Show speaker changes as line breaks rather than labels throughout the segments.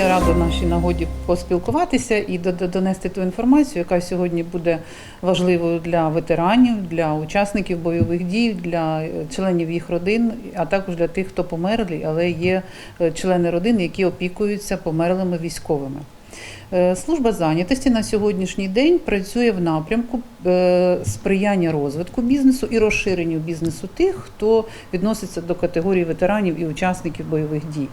Я рада нашій нагоді поспілкуватися і до- до- донести ту інформацію, яка сьогодні буде важливою для ветеранів, для учасників бойових дій, для е, членів їх родин, а також для тих, хто померлі, але є е, члени родин, які опікуються померлими військовими. Е, Служба зайнятості на сьогоднішній день працює в напрямку сприяння розвитку бізнесу і розширенню бізнесу тих, хто відноситься до категорії ветеранів і учасників бойових дій.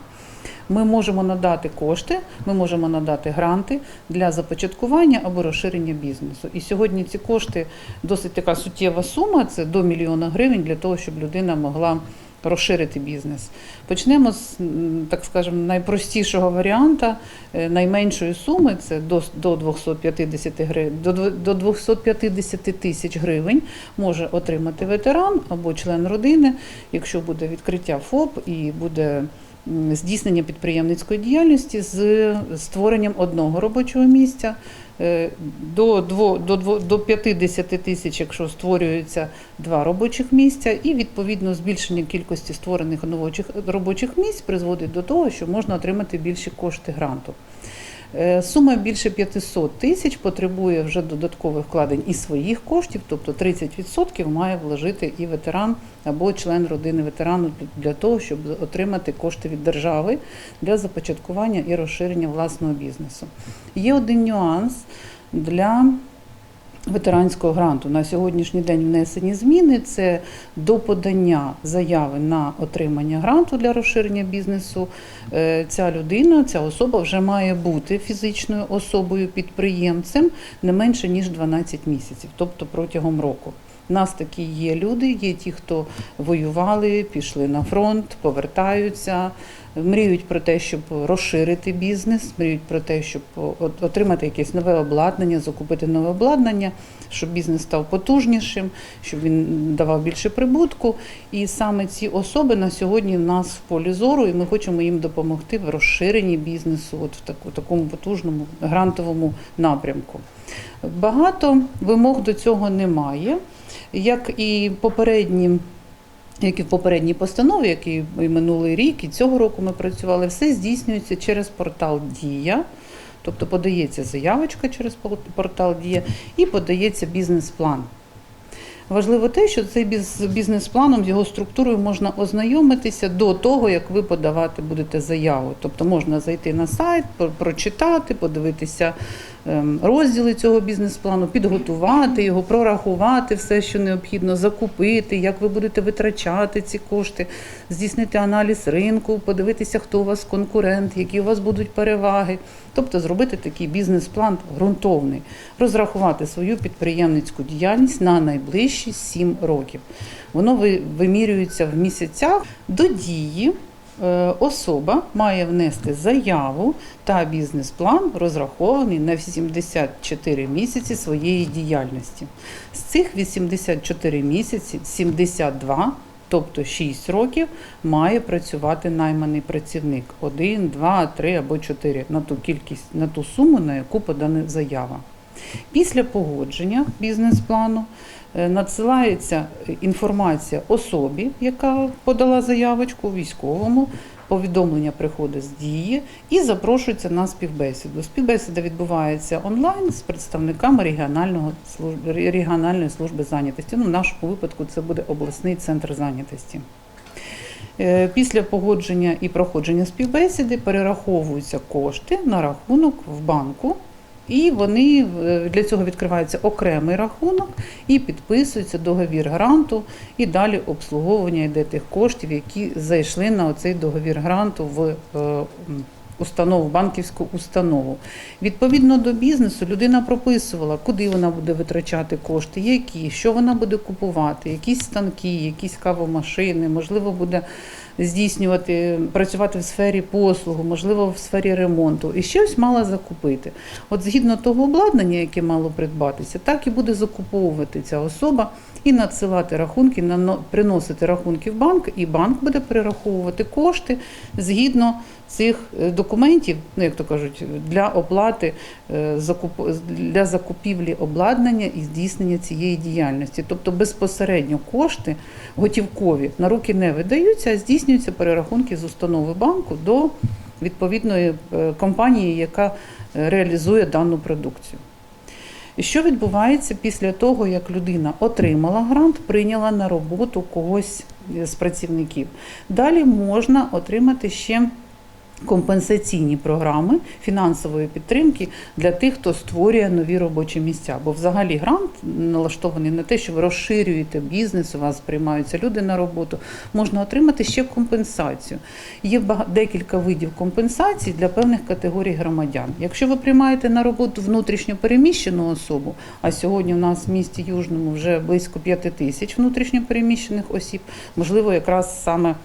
Ми можемо надати кошти, ми можемо надати гранти для започаткування або розширення бізнесу. І сьогодні ці кошти досить така суттєва сума це до мільйона гривень для того, щоб людина могла розширити бізнес. Почнемо з так скажемо найпростішого варіанта, е, найменшої суми це до, до 250 гривень, до, до 250 тисяч гривень може отримати ветеран або член родини, якщо буде відкриття ФОП і буде здійснення підприємницької діяльності з створенням одного робочого місця. е, До, дво- до, дво- до 50 тисяч, якщо створюються два робочих місця, і відповідно збільшення кількості створених новочих робочих місць призводить до того, що можна отримати більші кошти гранту. Е, Сума більше 500 тисяч потребує вже додаткових вкладень і своїх коштів, тобто 30% має вложити і ветеран або член родини ветерану для того, щоб отримати кошти від держави для започаткування і розширення власного бізнесу. Є один нюанс для ветеранського гранту. На сьогоднішній день внесені зміни. Це до подання заяви на отримання гранту для розширення бізнесу. Е, Ця людина, ця особа вже має бути фізичною особою підприємцем не менше ніж 12 місяців, тобто протягом року. У нас такі є люди, є ті, хто воювали, пішли на фронт, повертаються, мріють про те, щоб розширити бізнес, мріють про те, щоб отримати якесь нове обладнання, закупити нове обладнання, щоб бізнес став потужнішим, щоб він давав більше прибутку. І саме ці особи на сьогодні в нас в полі зору, і ми хочемо їм допомогти в розширенні бізнесу, от в такому потужному грантовому напрямку. Багато вимог до цього немає. Як і попередні, як і в попередній постанові, як і минулий рік, і цього року ми працювали, все здійснюється через портал Дія. Тобто подається заявочка через портал Дія і подається бізнес-план. Важливо те, що цей бізнес-планом, з його структурою можна ознайомитися до того, як ви подавати будете заяву. Тобто можна зайти на сайт, прочитати, подивитися розділи цього бізнес-плану, підготувати його, прорахувати все, що необхідно, закупити, як ви будете витрачати ці кошти, здійснити аналіз ринку, подивитися, хто у вас конкурент, які у вас будуть переваги. Тобто зробити такий бізнес-план ґрунтовний, розрахувати свою підприємницьку діяльність на найближчі 7 років. Воно ви- вимірюється в місяцях до дії. Е, Особа має внести заяву та бізнес-план, розрахований на 84 місяці своєї діяльності. З цих 84 місяці 72, тобто 6 років, має працювати найманий працівник 1, 2, 3 або 4 на ту кількість, на ту суму, на яку подана заява. Після погодження бізнес-плану надсилається інформація особі, яка подала заявочку військовому. Повідомлення приходить з дії і запрошується на співбесіду. Співбесіда відбувається онлайн з представниками регіонального служби регіональної служби зайнятості. Ну, в нашому випадку це буде обласний центр зайнятості. Е, Після погодження і проходження співбесіди перераховуються кошти на рахунок в банку, і вони е, для цього відкривається окремий рахунок і підписується договір гранту, і далі обслуговування йде тих коштів, які зайшли на цей договір гранту в е, установу, банківську установу. Відповідно до бізнесу, людина прописувала, куди вона буде витрачати кошти, які, що вона буде купувати, якісь станки, якісь кавомашини, можливо, буде здійснювати, працювати в сфері послугу, можливо, в сфері ремонту, і щось мала закупити. От згідно того обладнання, яке мало придбатися, так і буде закуповувати ця особа і надсилати рахунки, приносити рахунки в банк, і банк буде перераховувати кошти згідно цих е, документів, ну як то кажуть, для оплати е, для закупівлі обладнання і здійснення цієї діяльності. Тобто безпосередньо кошти готівкові на руки не видаються, а здійснюються перерахунки з установи банку до відповідної е, компанії, яка реалізує дану продукцію. Що відбувається після того, як людина отримала грант, прийняла на роботу когось з працівників? Далі можна отримати ще компенсаційні програми фінансової підтримки для тих, хто створює нові робочі місця. Бо взагалі грант налаштований на те, що ви розширюєте бізнес, у вас приймаються люди на роботу. Можна отримати ще компенсацію. Є декілька видів компенсацій для певних категорій громадян. Якщо ви приймаєте на роботу внутрішньо переміщену особу, а сьогодні в нас в місті Южному вже близько 5 тисяч внутрішньо переміщених осіб, можливо, якраз саме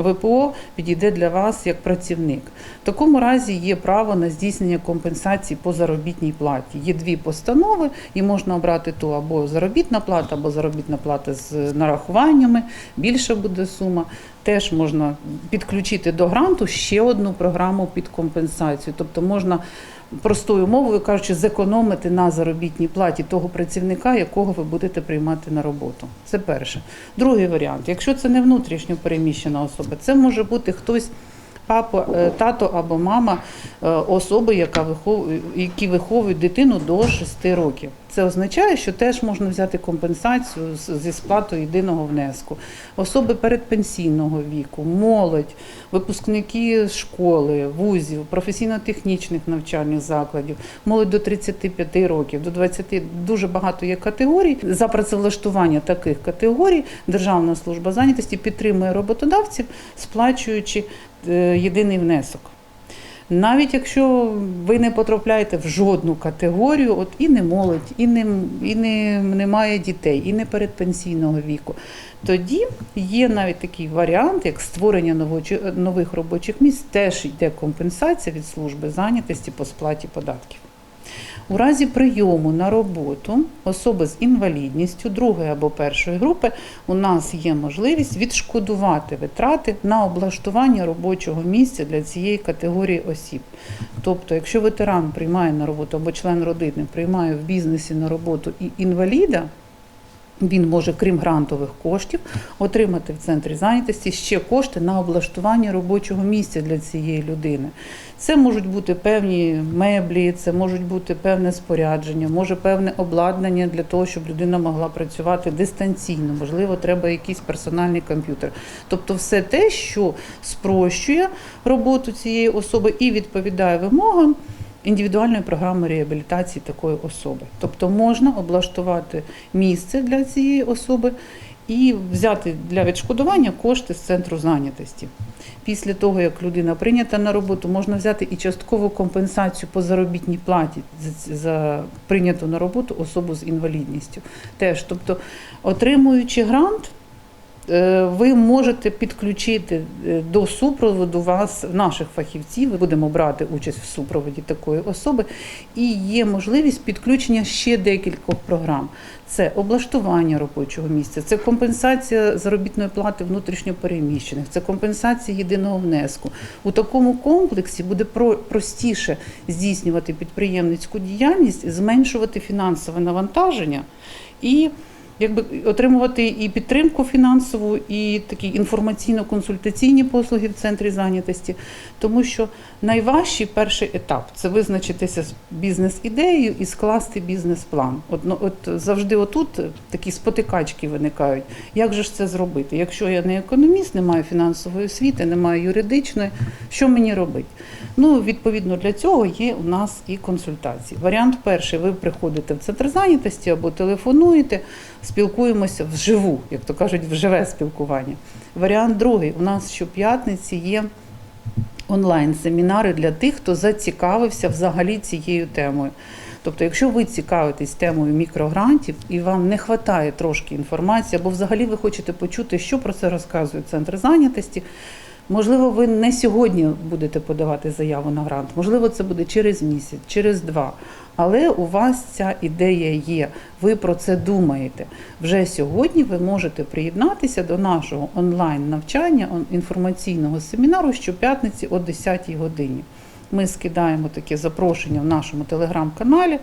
ВПО підійде для вас як працівник. В такому разі є право на здійснення компенсації по заробітній платі. Є дві постанови, і можна обрати ту або заробітна плата, або заробітна плата з нарахуваннями. Більша буде сума. Теж можна підключити до гранту ще одну програму під компенсацію. Тобто можна простою мовою кажучи, зекономити на заробітній платі того працівника, якого ви будете приймати на роботу. Це перше. Другий варіант. Якщо це не внутрішньо переміщена особа, це може бути хтось. Папа, е, тато або мама е, особи, яка виховує, які виховують дитину до 6 років. Це означає, що теж можна взяти компенсацію зі сплатою єдиного внеску. Особи передпенсійного віку, молодь, випускники школи, вузів, професійно-технічних навчальних закладів, молодь до 35 років, до 20, дуже багато є категорій. За працевлаштування таких категорій Державна служба зайнятості підтримує роботодавців, сплачуючи е, єдиний внесок. Навіть якщо ви не потрапляєте в жодну категорію, от і не молодь, і не, і не немає дітей, і не передпенсійного віку, тоді є навіть такий варіант, як створення нових робочих місць, теж йде компенсація від служби зайнятості по сплаті податків. У разі прийому на роботу особи з інвалідністю другої або першої групи у нас є можливість відшкодувати витрати на облаштування робочого місця для цієї категорії осіб. Тобто, якщо ветеран приймає на роботу або член родини приймає в бізнесі на роботу і інваліда, він може, крім грантових коштів, отримати в центрі зайнятості ще кошти на облаштування робочого місця для цієї людини. Це можуть бути певні меблі, це можуть бути певне спорядження, може певне обладнання для того, щоб людина могла працювати дистанційно. Можливо, треба якийсь персональний комп'ютер. Тобто, все те, що спрощує роботу цієї особи і відповідає вимогам індивідуальної програми реабілітації такої особи. Тобто можна облаштувати місце для цієї особи і взяти для відшкодування кошти з центру зайнятості. Після того, як людина прийнята на роботу, можна взяти і часткову компенсацію по заробітній платі за, прийняту на роботу особу з інвалідністю. Теж, тобто, отримуючи грант, ви можете підключити е, до супроводу вас наших фахівців. Ми будемо брати участь в супроводі такої особи, і є можливість підключення ще декількох програм. Це облаштування робочого місця, це компенсація заробітної плати внутрішньопереміщених, це компенсація єдиного внеску. У такому комплексі буде простіше здійснювати підприємницьку діяльність, зменшувати фінансове навантаження і якби отримувати і підтримку фінансову, і такі інформаційно-консультаційні послуги в центрі зайнятості, тому що найважчий перший етап це визначитися з бізнес-ідеєю і скласти бізнес-план. От, ну, от завжди отут такі спотикачки виникають. Як же ж це зробити? Якщо я не економіст, не маю фінансової освіти, не маю юридичної, що мені робити? Ну, відповідно для цього є у нас і консультації. Варіант перший: ви приходите в центр зайнятості або телефонуєте, спілкуємося вживу, як то кажуть, вживе спілкування. Варіант другий: у нас щоп'ятниці є онлайн-семінари для тих, хто зацікавився взагалі цією темою. Тобто, якщо ви цікавитесь темою мікрогрантів і вам не вистачає трошки інформації, або взагалі ви хочете почути, що про це розказує центр зайнятості. Можливо, ви не сьогодні будете подавати заяву на грант, можливо, це буде через місяць, через два. Але у вас ця ідея є. Ви про це думаєте. Вже сьогодні ви можете приєднатися до нашого онлайн навчання інформаційного семінару щоп'ятниці о 10-й годині. Ми скидаємо таке запрошення в нашому телеграм-каналі,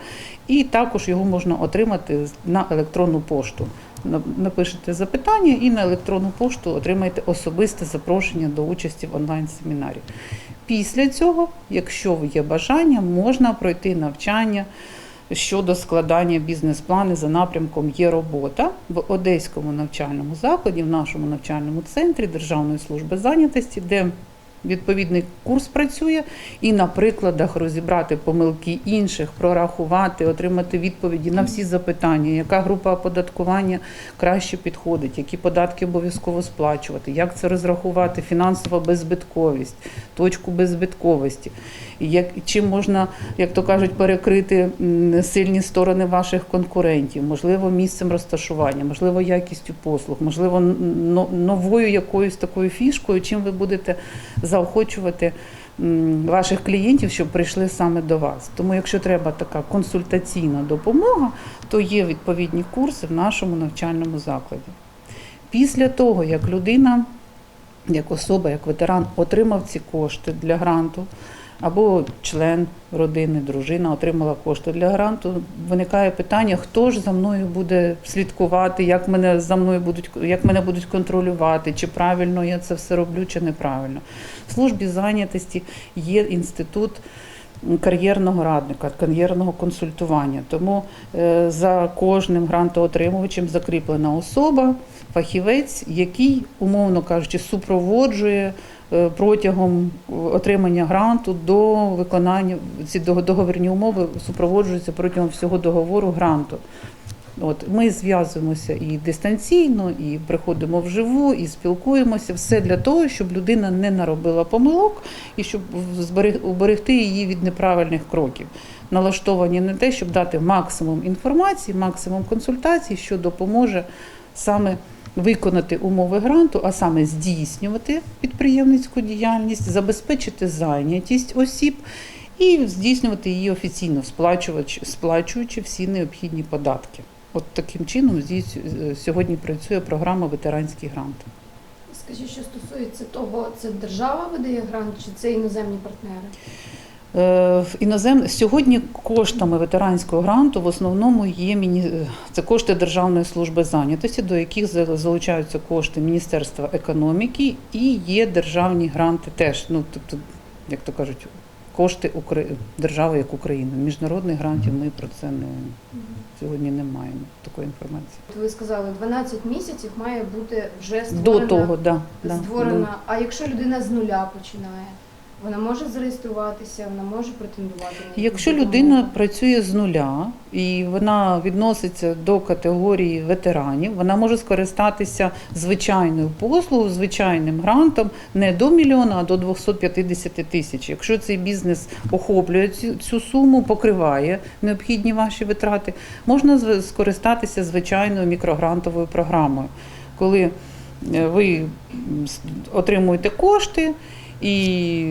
і також його можна отримати на електронну пошту. напишете запитання і на електронну пошту отримаєте особисте запрошення до участі в онлайн-семінарі. Після цього, якщо є бажання, можна пройти навчання щодо складання бізнес-плану за напрямком є робота в Одеському навчальному закладі, в нашому навчальному центрі Державної служби зайнятості, де відповідний курс працює, і на прикладах розібрати помилки інших, прорахувати, отримати відповіді на всі запитання, яка група оподаткування краще підходить, які податки обов'язково сплачувати, як це розрахувати, фінансова беззбитковість, точку беззбитковості, як чим можна, як то кажуть, перекрити сильні сторони ваших конкурентів, можливо, місцем розташування, можливо, якістю послуг, можливо, но- новою якоюсь такою фішкою, чим ви будете заохочувати ваших клієнтів, щоб прийшли саме до вас. Тому, якщо треба така консультаційна допомога, то є відповідні курси в нашому навчальному закладі. Після того, як людина, як особа, як ветеран отримав ці кошти для гранту, або член родини, дружина отримала кошти для гранту, виникає питання, хто ж за мною буде слідкувати, як мене за мною будуть, як мене будуть контролювати, чи правильно я це все роблю, чи неправильно. В службі зайнятості є інститут кар'єрного радника, кар'єрного консультування. Тому е, за кожним грантоотримувачем закріплена особа, фахівець, який, умовно кажучи, супроводжує протягом отримання гранту до виконання ці договірні умови супроводжуються протягом всього договору гранту. От ми зв'язуємося і дистанційно, і приходимо вживу, і спілкуємося. Все для того, щоб людина не наробила помилок і щоб уберегти її від неправильних кроків. Налаштовані на те, щоб дати максимум інформації, максимум консультацій, що допоможе саме виконати умови гранту, а саме здійснювати підприємницьку діяльність, забезпечити зайнятість осіб і здійснювати її офіційно, сплачуючи всі необхідні податки. От таким чином сьогодні працює програма Ветеранський грант.
Скажіть, що стосується того, це держава видає грант, чи це іноземні партнери?
Е, в інозем... Сьогодні коштами ветеранського гранту в основному є міні... е, це кошти Державної служби зайнятості, до яких за- залучаються кошти Міністерства економіки і є державні гранти теж. Ну тобто, як то кажуть, кошти Укра... держави як України. Міжнародних грантів ми про це не сьогодні не маємо такої інформації.
Ви сказали, 12 місяців має бути вже
До того, да, да,
створена. А якщо людина з нуля починає, вона може зареєструватися, вона може претендувати на якусь
Якщо
допомогу?
людина працює з нуля і вона відноситься до категорії ветеранів, вона може скористатися звичайною послугою, звичайним грантом не до мільйона, а до 250 тисяч. Якщо цей бізнес охоплює цю, цю суму, покриває необхідні ваші витрати, можна скористатися звичайною мікрогрантовою програмою, коли е, ви отримуєте кошти. І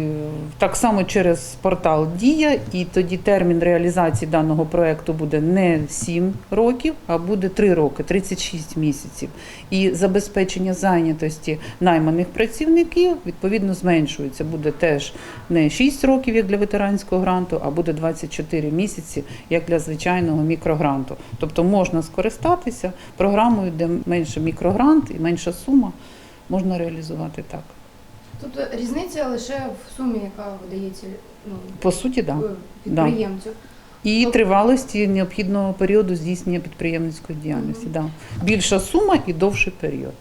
так само через портал Дія, і тоді термін реалізації даного проекту буде не 7 років, а буде 3 роки, 36 місяців. І забезпечення зайнятості найманих працівників відповідно зменшується. Буде теж не 6 років, як для ветеранського гранту, а буде 24 місяці, як для звичайного мікрогранту. Тобто можна скористатися програмою, де менше мікрогрант і менша сума, можна реалізувати так.
Тобто різниця лише в сумі, яка видається ну,
По суті, так. Да.
е, підприємцю.
І
Тобто-
тривалості необхідного періоду здійснення підприємницької діяльності. Да. Більша сума і довший період.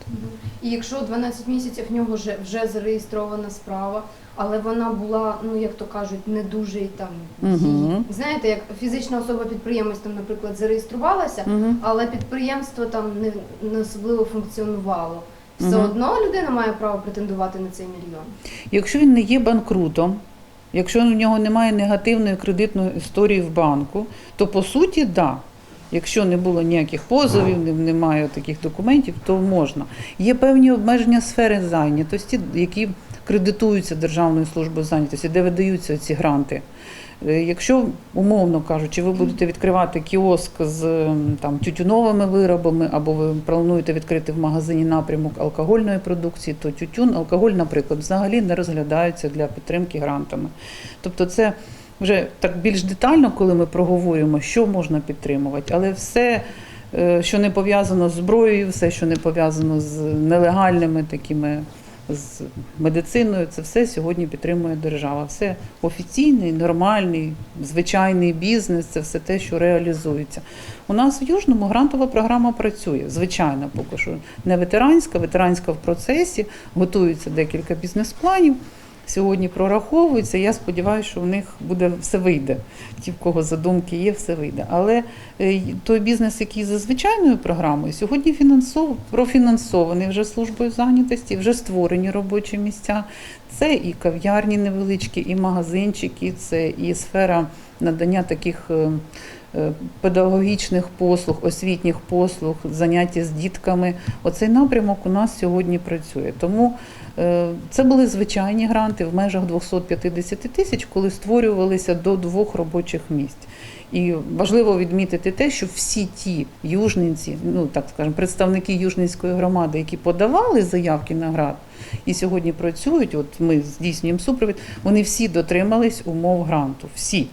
І якщо 12 місяців в нього вже, вже зареєстрована справа, але вона була, ну як то кажуть, не дуже й там її- знаєте, як фізична особа підприємець там, наприклад, зареєструвалася,
Угу.
але підприємство там не, не особливо функціонувало. Все
Мгм.
одно людина має право претендувати на цей мільйон.
Якщо він не є банкрутом, якщо в нього немає негативної кредитної історії в банку, то по суті, так. Да. Якщо не було ніяких позовів, не- немає таких документів, то можна. Є певні обмеження сфери зайнятості, які кредитуються Державною службою зайнятості, де видаються ці гранти. Е, Якщо, умовно кажучи, ви будете відкривати кіоск з там, тютюновими виробами, або ви плануєте відкрити в магазині напрямок алкогольної продукції, то тютюн, алкоголь, наприклад, взагалі не розглядаються для підтримки грантами. Тобто це вже так більш детально, коли ми проговорюємо, що можна підтримувати, але все е, що не пов'язано з зброєю, все, що не пов'язано з нелегальними такими з медициною, це все сьогодні підтримує держава. Все офіційний, нормальний, звичайний бізнес, це все те, що реалізується. У нас в Южному грантова програма працює, звичайно, поки що не ветеранська, ветеранська в процесі, готується декілька бізнес-планів. Сьогодні прораховуються. Я сподіваюся, що в них буде все вийде. Ті, в кого задумки є, все вийде. Але е, той бізнес, який за звичайною програмою, сьогодні фінансов... профінансований вже службою зайнятості, вже створені робочі місця. Це і кав'ярні невеличкі, і магазинчики, це і сфера надання таких. Е, Педагогічних послуг, освітніх послуг, заняття з дітками. Оцей напрямок у нас сьогодні працює. Тому е, це були звичайні гранти в межах 250 тисяч, коли створювалися до двох робочих місць. І важливо відмітити те, що всі ті южненці, ну так скажемо, представники южненської громади, які подавали заявки на грант і сьогодні працюють, от ми здійснюємо супровід, вони всі дотримались умов гранту. Всі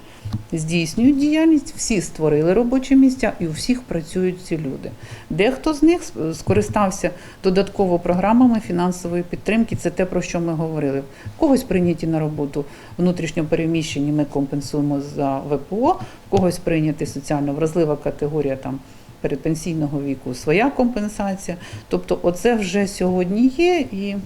здійснюють діяльність, всі створили робочі місця і у всіх працюють ці люди. Дехто з них скористався додатково програмами фінансової підтримки. Це те, про що ми говорили. Когось прийняті на роботу внутрішньо переміщені, ми компенсуємо за ВПО, когось прийняти соціально вразлива категорія там. Передпенсійного віку своя компенсація. Тобто, оце вже сьогодні є, і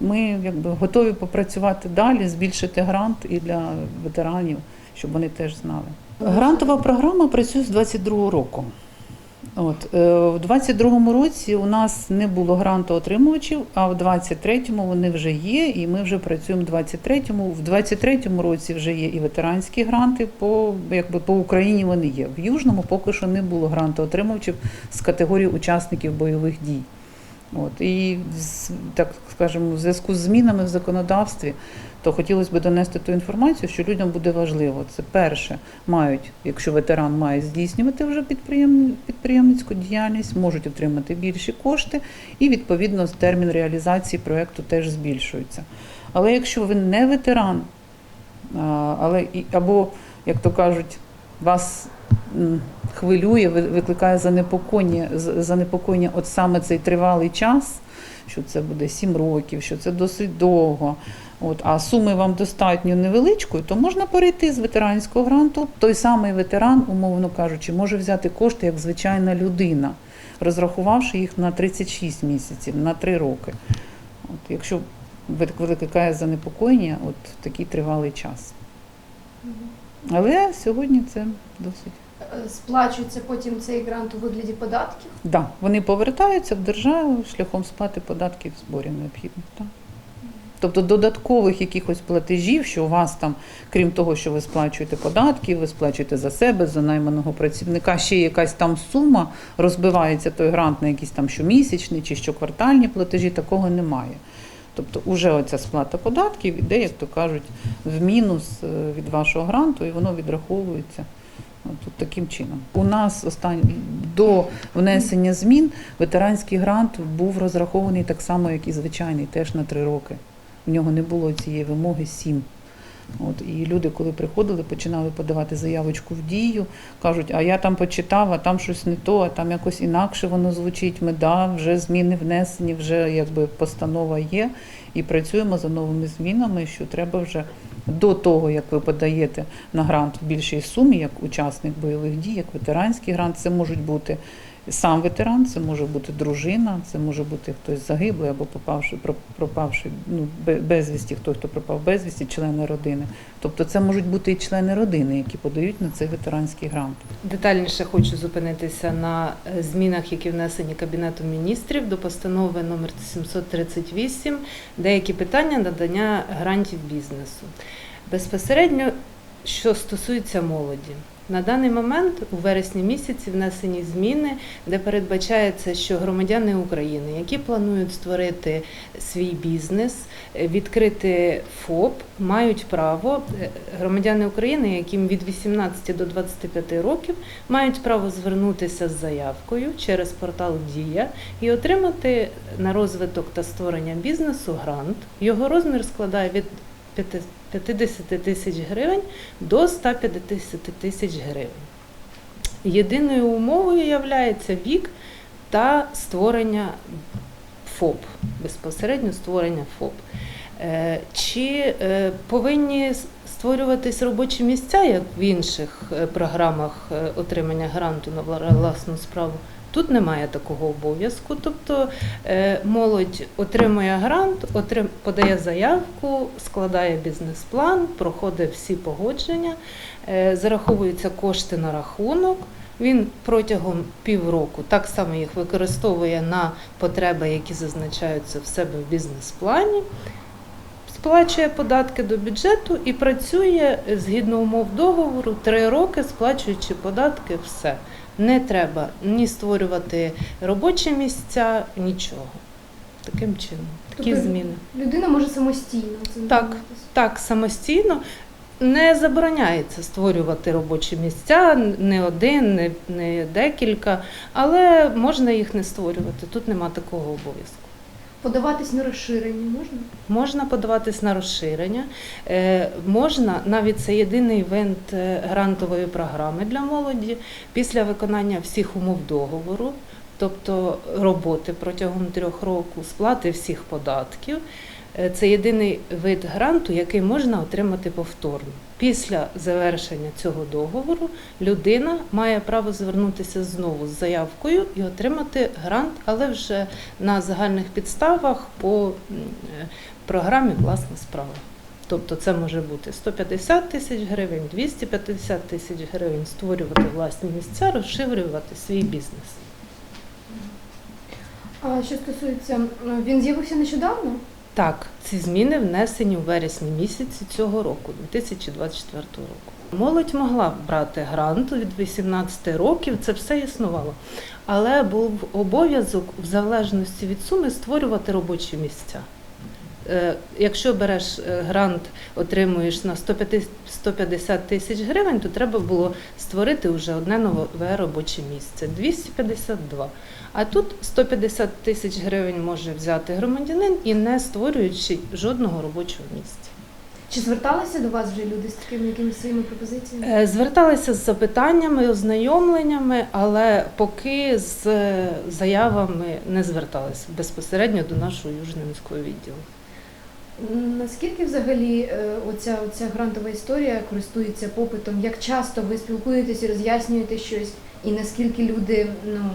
ми якби готові попрацювати далі, збільшити грант і для ветеранів, щоб вони теж знали. Грантова програма працює з 22 року. От, е, в 22-му році у нас не було грантоотримувачів, а в 23-му вони вже є, і ми вже працюємо в 23-му. В 23-му році вже є і ветеранські гранти, по, якби, по Україні вони є. В Южному поки що не було грантоотримувачів з категорії учасників бойових дій. От, і так скажемо, в зв'язку з змінами в законодавстві, то хотілося б донести ту інформацію, що людям буде важливо. Це перше, мають, якщо ветеран має здійснювати вже підприєм, підприємницьку діяльність, можуть отримати більші кошти, і відповідно термін реалізації проєкту теж збільшується. Але якщо ви не ветеран, але або, як то кажуть, вас хвилює, ви- викликає занепокоєння, занепокоєння от саме цей тривалий час, що це буде 7 років, що це досить довго. От, а суми вам достатньо невеличкою, то можна перейти з ветеранського гранту. Той самий ветеран, умовно кажучи, може взяти кошти як звичайна людина, розрахувавши їх на 36 місяців, на 3 роки. От, якщо викликає занепокоєння, от такий тривалий час. Але сьогодні це досить.
Сплачується потім цей грант у вигляді податків.
Да, вони повертаються в державу шляхом сплати податків зборів необхідних. Так. Тобто додаткових якихось платежів, що у вас там, крім того, що ви сплачуєте податки, ви сплачуєте за себе, за найманого працівника, ще якась там сума, розбивається той грант на якісь там щомісячні чи щоквартальні платежі, такого немає. Тобто уже оця сплата податків іде, як то кажуть, в мінус е, від вашого гранту, і воно відраховується. Тут таким чином. У нас останні до внесення змін ветеранський грант був розрахований так само, як і звичайний, теж на три роки. В нього не було цієї вимоги сім. От, і люди, коли приходили, починали подавати заявочку в дію, кажуть, а я там почитав, а там щось не то, а там якось інакше воно звучить. Ми да, вже зміни внесені, вже якби постанова є, і працюємо за новими змінами, що треба вже до того, як ви подаєте на грант в більшій сумі, як учасник бойових дій, як ветеранський грант, це можуть бути сам ветеран, це може бути дружина, це може бути хтось загиблий або попавши, про- пропавши ну, безвісті, хто хто пропав безвісті, члени родини. Тобто це можуть бути і члени родини, які подають на цей ветеранський грант.
Детальніше хочу зупинитися на е, змінах, які внесені Кабінетом міністрів до постанови номер 738, деякі питання надання грантів бізнесу. Безпосередньо, що стосується молоді. На даний момент у вересні місяці внесені зміни, де передбачається, що громадяни України, які планують створити свій бізнес, відкрити ФОП, мають право е, громадяни України, яким від 18 до 25 років, мають право звернутися з заявкою через портал Дія і отримати на розвиток та створення бізнесу грант. Його розмір складає від 5 50 тисяч гривень до 150 тисяч гривень. Єдиною умовою є вік та створення ФОП, безпосередньо створення ФОП. Е, Чи е, повинні створюватись робочі місця, як в інших е, програмах отримання гранту на власну справу? Тут немає такого обов'язку. Тобто е, молодь отримує грант, отрим, подає заявку, складає бізнес-план, проходить всі погодження, е, зараховуються кошти на рахунок. Він протягом півроку так само їх використовує на потреби, які зазначаються в себе в бізнес-плані, сплачує податки до бюджету і працює згідно умов договору три роки, сплачуючи податки, все. Не треба ні створювати робочі місця, нічого. Таким чином, такі
Тобто
зміни.
Людина може самостійно цим
Так. Так, самостійно не забороняється створювати робочі місця, не один, не, не декілька, але можна їх не створювати. Тут нема такого обов'язку.
Подаватись на розширення можна?
Можна подаватись на розширення, е, можна навіть це єдиний івент е, грантової програми для молоді після виконання всіх умов договору, тобто роботи протягом трьох років, сплати всіх податків. Е, Це єдиний вид гранту, який можна отримати повторно. Після завершення цього договору людина має право звернутися знову з заявкою і отримати грант, але вже на загальних підставах по е, програмі власна справа. Тобто це може бути 150 тисяч гривень, 250 тисяч гривень, створювати власні місця, розширювати свій бізнес.
А що стосується, він з'явився нещодавно?
Так, ці зміни внесені у вересні місяці цього року, 2024 року. Молодь могла брати грант від 18 років, це все існувало. Але був обов'язок в залежності від суми створювати робочі місця. Е, Якщо береш е, грант, отримуєш на 150 150 тисяч гривень, то треба було створити вже одне нове робоче місце 252. А тут 150 тисяч гривень може взяти громадянин і не створюючи жодного робочого місця.
Чи зверталися до вас вже люди з такими якимись своїми пропозиціями?
Е, Зверталися з запитаннями, ознайомленнями, але поки з заявами не зверталися безпосередньо до нашого южного міського відділу.
Наскільки взагалі е, оця, оця грантова історія користується попитом? Як часто ви спілкуєтесь і роз'яснюєте щось, і наскільки люди ну,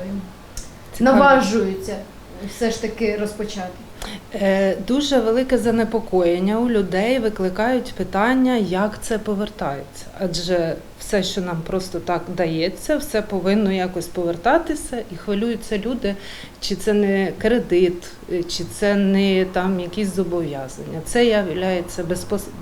е, наважуються все ж таки розпочати?
Е, Дуже велике занепокоєння у людей викликають питання, як це повертається. Адже все, що нам просто так дається, все повинно якось повертатися, і хвилюються люди, чи це не кредит, е, чи це не там якісь зобов'язання. Це є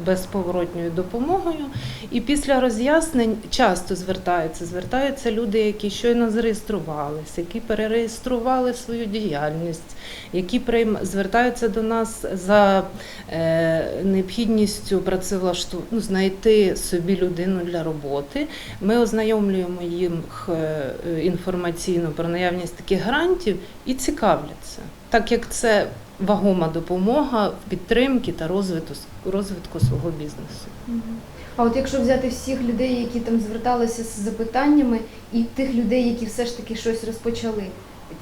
безповоротньою допомогою. І після роз'яснень часто звертаються. Звертаються люди, які щойно зареєструвалися, які перереєстрували свою діяльність, які прийм... звертаються до нас за е, необхідністю працевлашту... ну, знайти собі людину для роботи. Ми ознайомлюємо їх е, інформаційно про наявність таких грантів і цікавляться, так як це вагома допомога в підтримці та розвитку, розвитку свого бізнесу.
А от якщо взяти всіх людей, які там зверталися з запитаннями, і тих людей, які все ж таки щось розпочали,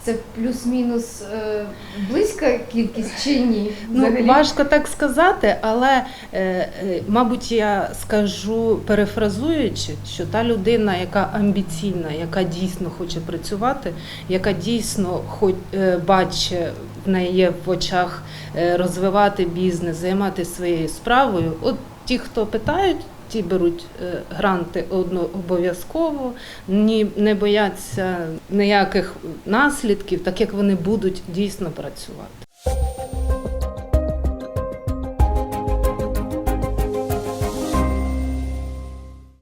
це плюс-мінус е, близька кількість чи ні?
Ну, важко так сказати, але, е, е, мабуть, я скажу перефразуючи, що та людина, яка амбіційна, яка дійсно хоче працювати, яка дійсно хоч, е, бачить, в неї є в очах е, розвивати бізнес, займатися своєю справою, от ті, хто питають, ті беруть е, гранти обов'язково, ні, не бояться ніяких наслідків, так як вони будуть дійсно працювати.